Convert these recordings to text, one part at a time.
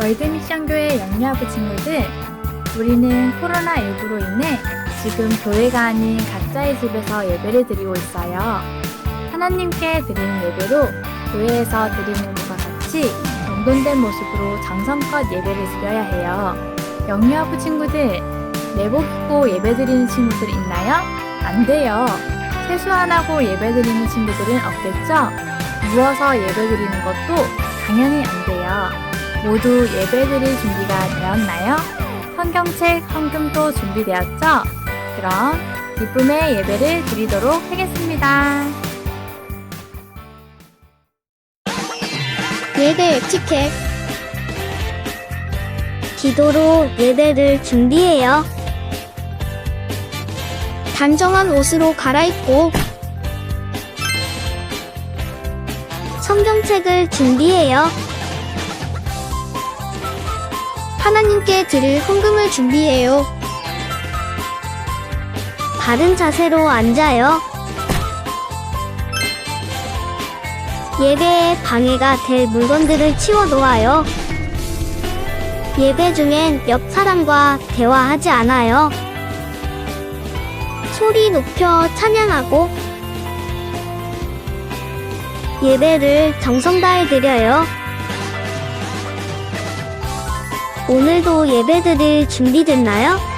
월드 미션교회 영유아부 친구들, 우리는 코로나19로 인해 지금 교회가 아닌 각자의 집에서 예배를 드리고 있어요. 하나님께 드리는 예배로 교회에서 드리는 것과 같이 정돈된 모습으로 정성껏 예배를 드려야 해요. 영유아부 친구들, 내복 입고 예배 드리는 친구들 있나요? 안 돼요. 세수 안 하고 예배 드리는 친구들은 없겠죠? 누워서 예배 드리는 것도 당연히 안 돼요. 모두 예배 드릴 준비가 되었나요? 성경책 헌금도 준비되었죠? 그럼 기쁨의 예배를 드리도록 하겠습니다. 예배 에티켓 기도로 예배를 준비해요. 단정한 옷으로 갈아입고 성경책을 준비해요. 하나님께 드릴 헌금을 준비해요. 바른 자세로 앉아요. 예배에 방해가 될 물건들을 치워 놓아요. 예배 중엔 옆 사람과 대화하지 않아요. 소리 높여 찬양하고 예배를 정성 다해 드려요. 오늘도 예배 드릴 준비됐나요?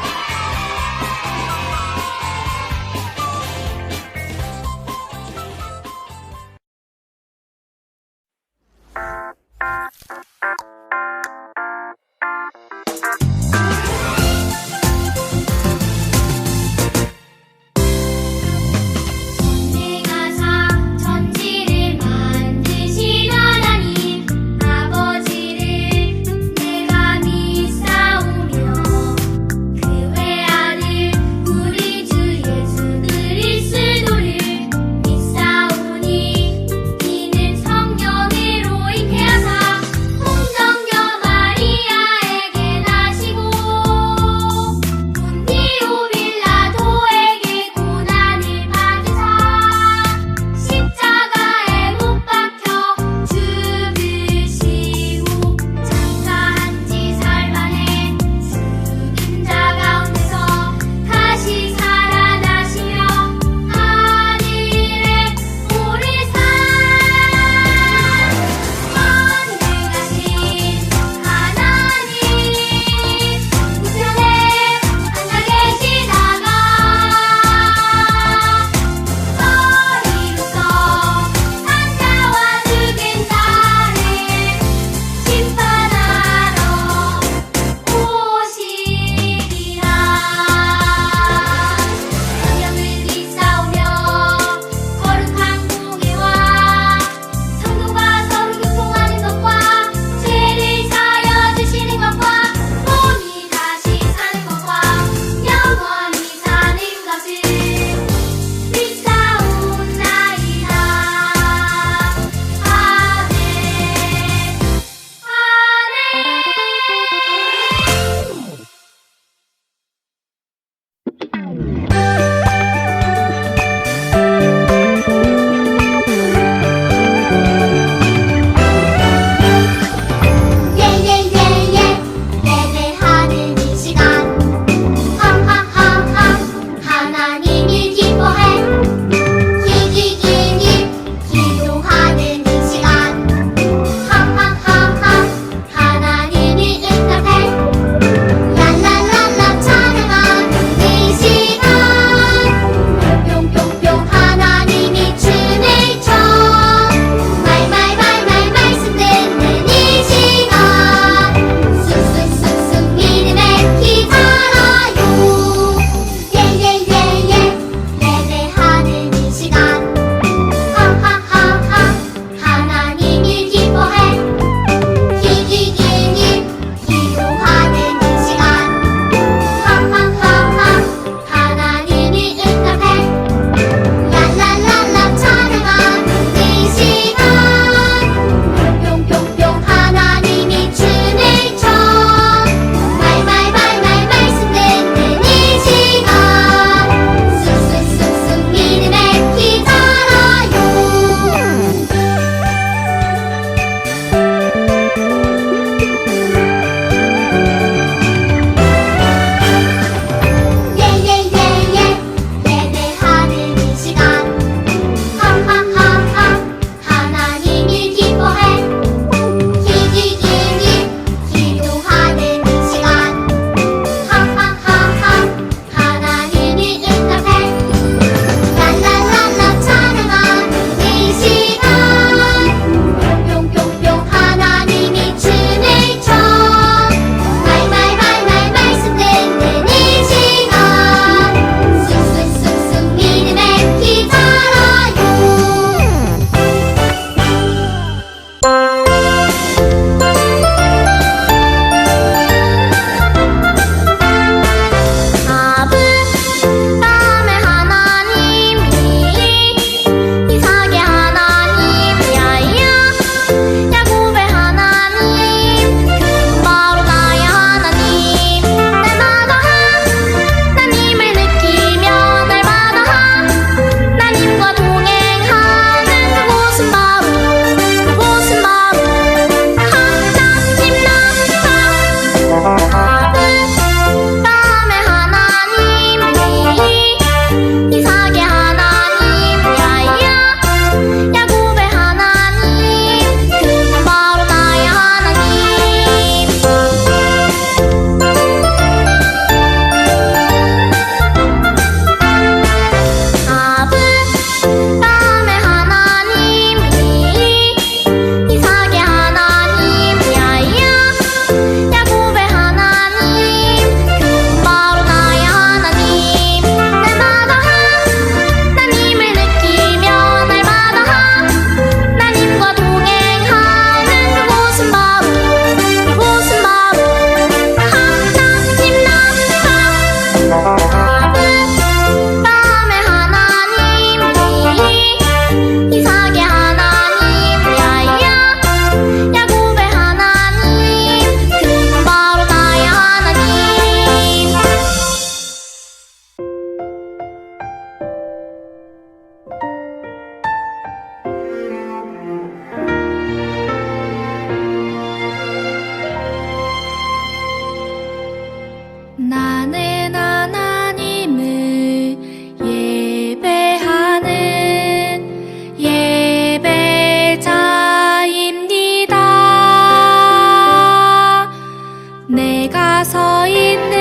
所以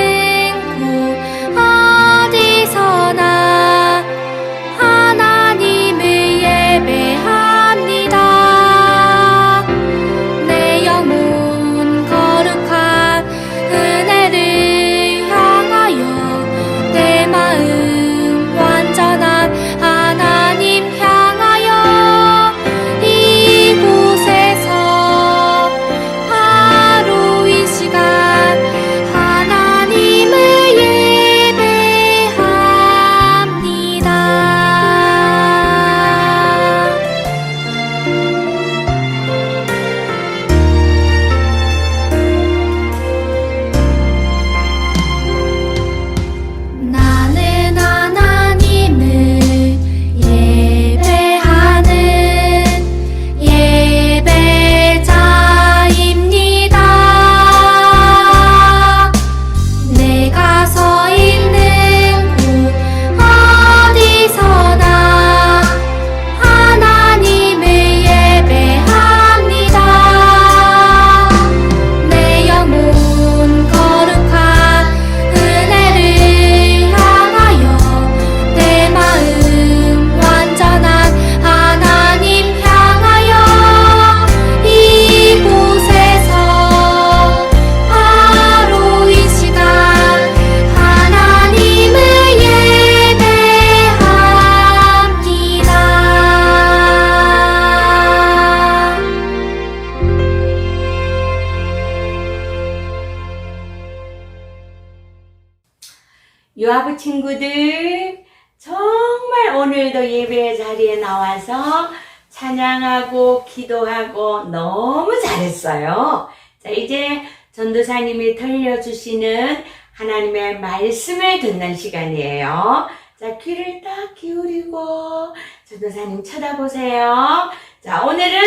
친구들, 정말 오늘도 예배 자리에 나와서 찬양하고 기도하고 너무 잘했어요. 자, 이제 전도사님이 들려주시는 하나님의 말씀을 듣는 시간이에요. 자, 귀를 딱 기울이고 전도사님 쳐다보세요. 자, 오늘은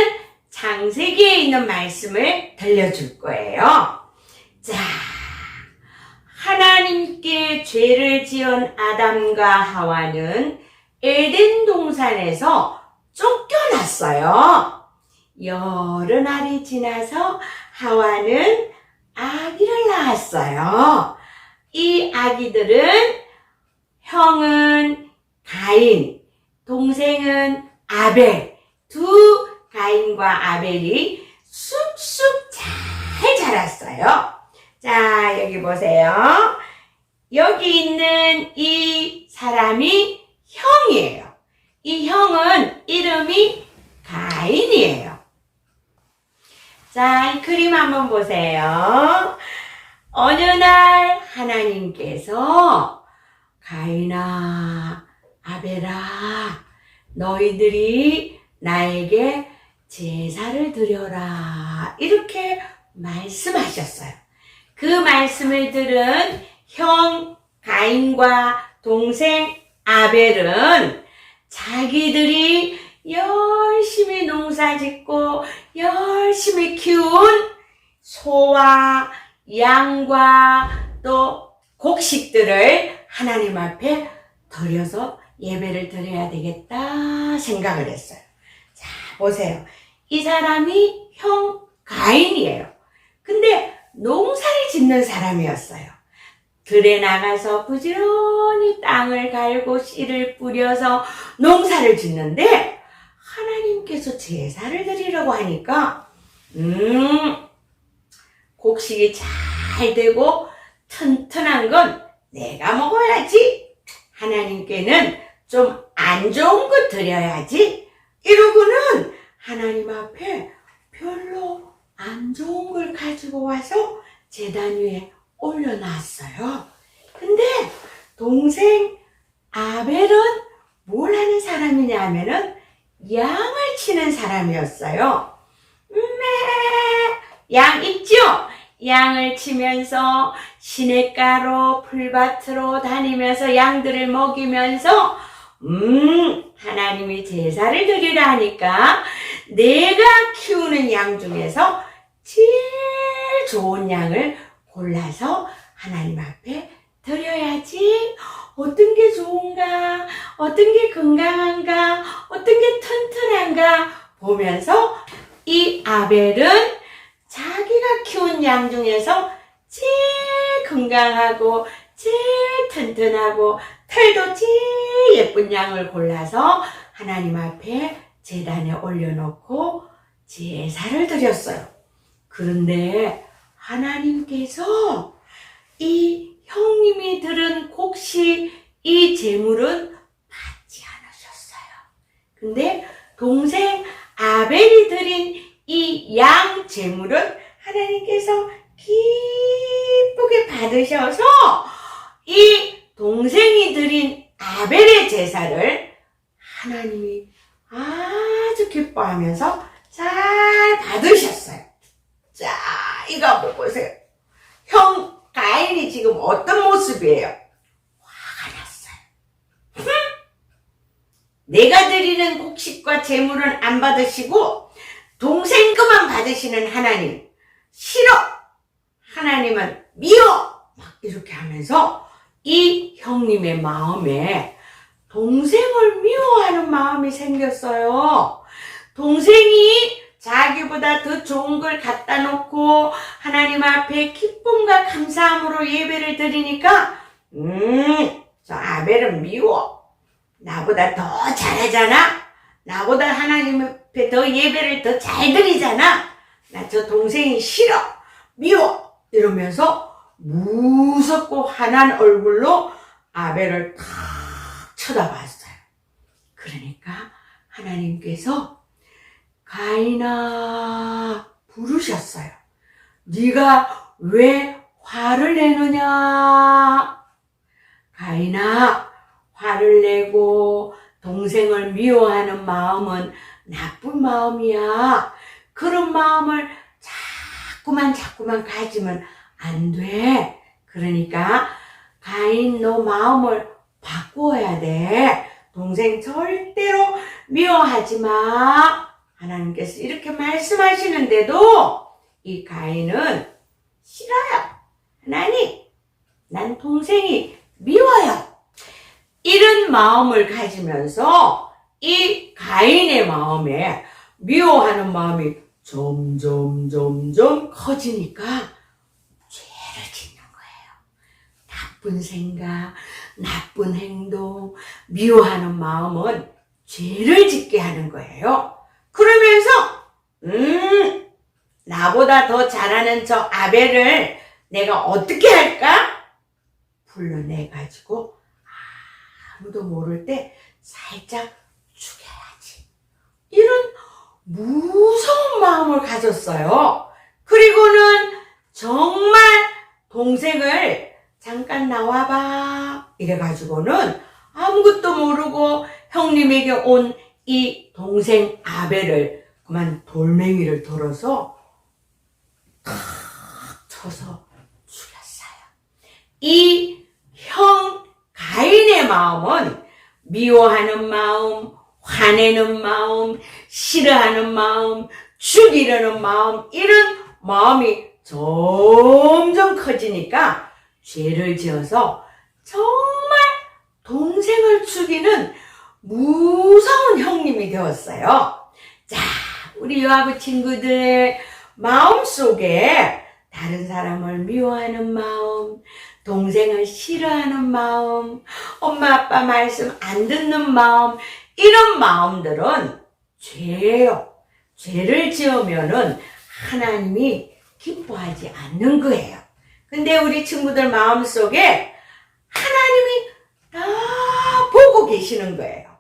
창세기에 있는 말씀을 들려줄 거예요. 자, 하나님께 죄를 지은 아담과 하와는 에덴 동산에서 쫓겨났어요. 여러 날이 지나서 하와는 아기를 낳았어요. 이 아기들은 형은 가인, 동생은 아벨, 두 가인과 아벨이 쑥쑥 잘 자랐어요. 자, 여기 보세요. 여기 있는 이 사람이 형이에요. 이 형은 이름이 가인이에요. 자, 이 그림 한번 보세요. 어느 날 하나님께서 가인아, 아벨아, 너희들이 나에게 제사를 드려라. 이렇게 말씀하셨어요. 그 말씀을 들은 형 가인과 동생 아벨은 자기들이 열심히 농사 짓고 열심히 키운 소와 양과 또 곡식들을 하나님 앞에 드려서 예배를 드려야 되겠다 생각을 했어요. 자, 보세요. 이 사람이 형 가인이에요. 근데 농사를 짓는 사람이었어요. 들에 나가서 부지런히 땅을 갈고 씨를 뿌려서 농사를 짓는데 하나님께서 제사를 드리려고 하니까 음 곡식이 잘 되고 튼튼한 건 내가 먹어야지 하나님께는 좀 안 좋은 거 드려야지 이러고는 하나님 앞에 별로 안 좋은 걸 가지고 와서 제단 위에 올려놨어요. 근데 동생 아벨은 뭘 하는 사람이냐 하면은 양을 치는 사람이었어요. 매, 양 있죠? 양을 치면서 시냇가로 풀밭으로 다니면서 양들을 먹이면서 음 하나님이 제사를 드리라 하니까 내가 키우는 양 중에서 제일 좋은 양을 골라서 하나님 앞에 드려야지. 어떤 게 좋은가? 어떤 게 건강한가? 어떤 게 튼튼한가? 보면서 이 아벨은 자기가 키운 양 중에서 제일 건강하고 제일 튼튼하고 털도 제일 예쁜 양을 골라서 하나님 앞에 제단에 올려놓고 제사를 드렸어요. 그런데 하나님께서 이 형님이 들은 곡식 이 재물은 받지 않으셨어요. 근데 동생 아벨이 드린 이 양 재물은 하나님께서 기쁘게 받으셔서 이 동생이 드린 아벨의 제사를 하나님이 아주 기뻐하면서 잘 받으셨어요. 자, 이거 한번 보세요. 형 가인이 지금 어떤 모습이에요? 화가 났어요. 내가 드리는 곡식과 재물은 안 받으시고 동생 그만 받으시는 하나님 싫어. 하나님은 미워. 막 이렇게 하면서 이 형님의 마음에 동생을 미워하는 마음이 생겼어요. 동생이 자기보다 더 좋은 걸 갖다 놓고 하나님 앞에 기쁨과 감사함으로 예배를 드리니까 음, 저 아벨은 미워. 나보다 더 잘하잖아. 나보다 하나님 앞에 더 예배를 더 잘 드리잖아. 나 저 동생이 싫어. 미워. 이러면서 무섭고 환한 얼굴로 아벨을 탁 쳐다봤어요. 그러니까 하나님께서 가인아 부르셨어요. 네가 왜 화를 내느냐? 가인아, 화를 내고 동생을 미워하는 마음은 나쁜 마음이야. 그런 마음을 자꾸만 자꾸만 가지면 안 돼. 그러니까 가인 너 마음을 바꾸어야 돼. 동생 절대로 미워하지 마. 하나님께서 이렇게 말씀하시는데도 이 가인은 싫어요. 하나님, 난 동생이 미워요. 이런 마음을 가지면서 이 가인의 마음에 미워하는 마음이 점점 점점 커지니까 죄를 짓는 거예요. 나쁜 생각, 나쁜 행동, 미워하는 마음은 죄를 짓게 하는 거예요. 그러면서 음 나보다 더 잘하는 저 아벨을 내가 어떻게 할까? 불러내 가지고 아무도 모를 때 살짝 죽여야지. 이런 무서운 마음을 가졌어요. 그리고는 정말 동생을 잠깐 나와봐. 이래가지고는 아무것도 모르고 형님에게 온 이 동생 아벨을 그만 돌멩이를 들어서 탁 쳐서 죽였어요. 이 형 가인의 마음은 미워하는 마음, 화내는 마음, 싫어하는 마음, 죽이려는 마음, 이런 마음이 점점 커지니까 죄를 지어서 정말 동생을 죽이는 무서운 형님이 되었어요. 자, 우리 요아부 친구들 마음속에 다른 사람을 미워하는 마음, 동생을 싫어하는 마음, 엄마 아빠 말씀 안 듣는 마음, 이런 마음들은 죄예요. 죄를 지으면은 하나님이 기뻐하지 않는 거예요. 근데 우리 친구들 마음속에 하나님이 다 보고 계시는 거예요.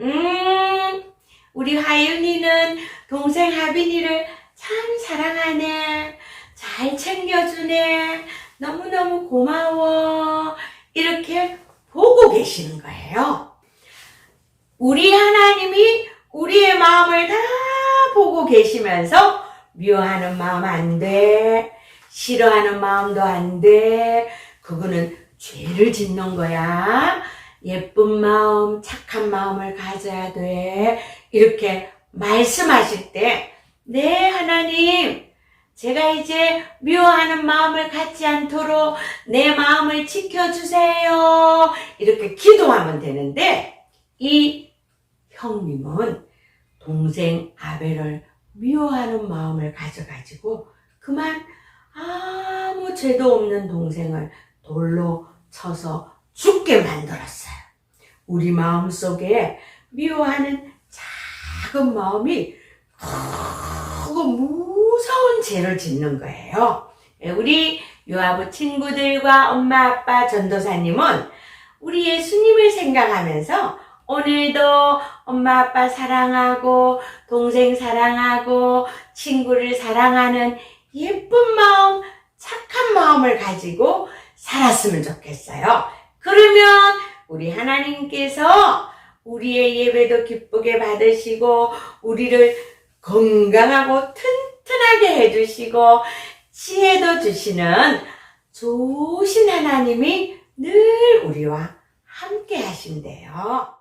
음, 우리 하윤이는 동생 하빈이를 참 사랑하네. 잘 챙겨주네. 너무너무 고마워. 이렇게 보고 계시는 거예요. 우리 하나님이 우리의 마음을 다 보고 계시면서 미워하는 마음 안 돼. 싫어하는 마음도 안 돼. 그거는 죄를 짓는 거야. 예쁜 마음, 착한 마음을 가져야 돼. 이렇게 말씀하실 때, 네, 하나님. 제가 이제 미워하는 마음을 갖지 않도록 내 마음을 지켜주세요. 이렇게 기도하면 되는데, 이 형님은 동생 아벨을 미워하는 마음을 가져가지고 그만 아무 죄도 없는 동생을 돌로 쳐서 죽게 만들었어요. 우리 마음 속에 미워하는 작은 마음이 크고 무서운 죄를 짓는 거예요. 예, 우리 요아부 친구들과 엄마 아빠 전도사님은 우리 예수님을 생각하면서 오늘도 엄마 아빠 사랑하고 동생 사랑하고 친구를 사랑하는 예쁜 마음, 착한 마음을 가지고 살았으면 좋겠어요. 그러면 우리 하나님께서 우리의 예배도 기쁘게 받으시고 우리를 건강하고 튼튼하게 해주시고 지혜도 주시는 좋으신 하나님이 늘 우리와 함께 하신대요.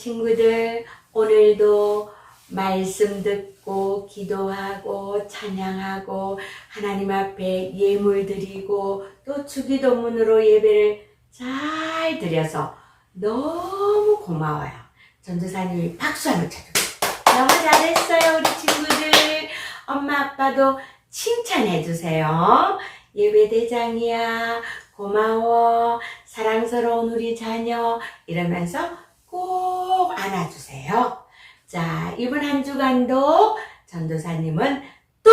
친구들, 오늘도 말씀 듣고, 기도하고, 찬양하고, 하나님 앞에 예물 드리고, 또 주기도문으로 예배를 잘 드려서 너무 고마워요. 전도사님이 박수 한번 쳐주세요. 너무 잘했어요, 우리 친구들. 엄마, 아빠도 칭찬해 주세요. 예배 대장이야. 고마워. 사랑스러운 우리 자녀. 이러면서 꼭 안아주세요. 자, 이번 한 주간도 전도사님은 또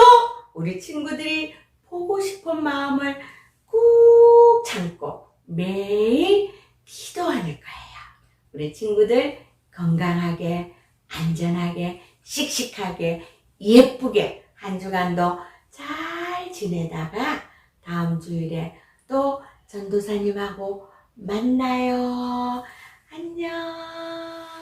우리 친구들이 보고 싶은 마음을 꾹 참고 매일 기도하는 거예요. 우리 친구들 건강하게, 안전하게, 씩씩하게, 예쁘게 한 주간도 잘 지내다가 다음 주일에 또 전도사님하고 만나요. 안녕.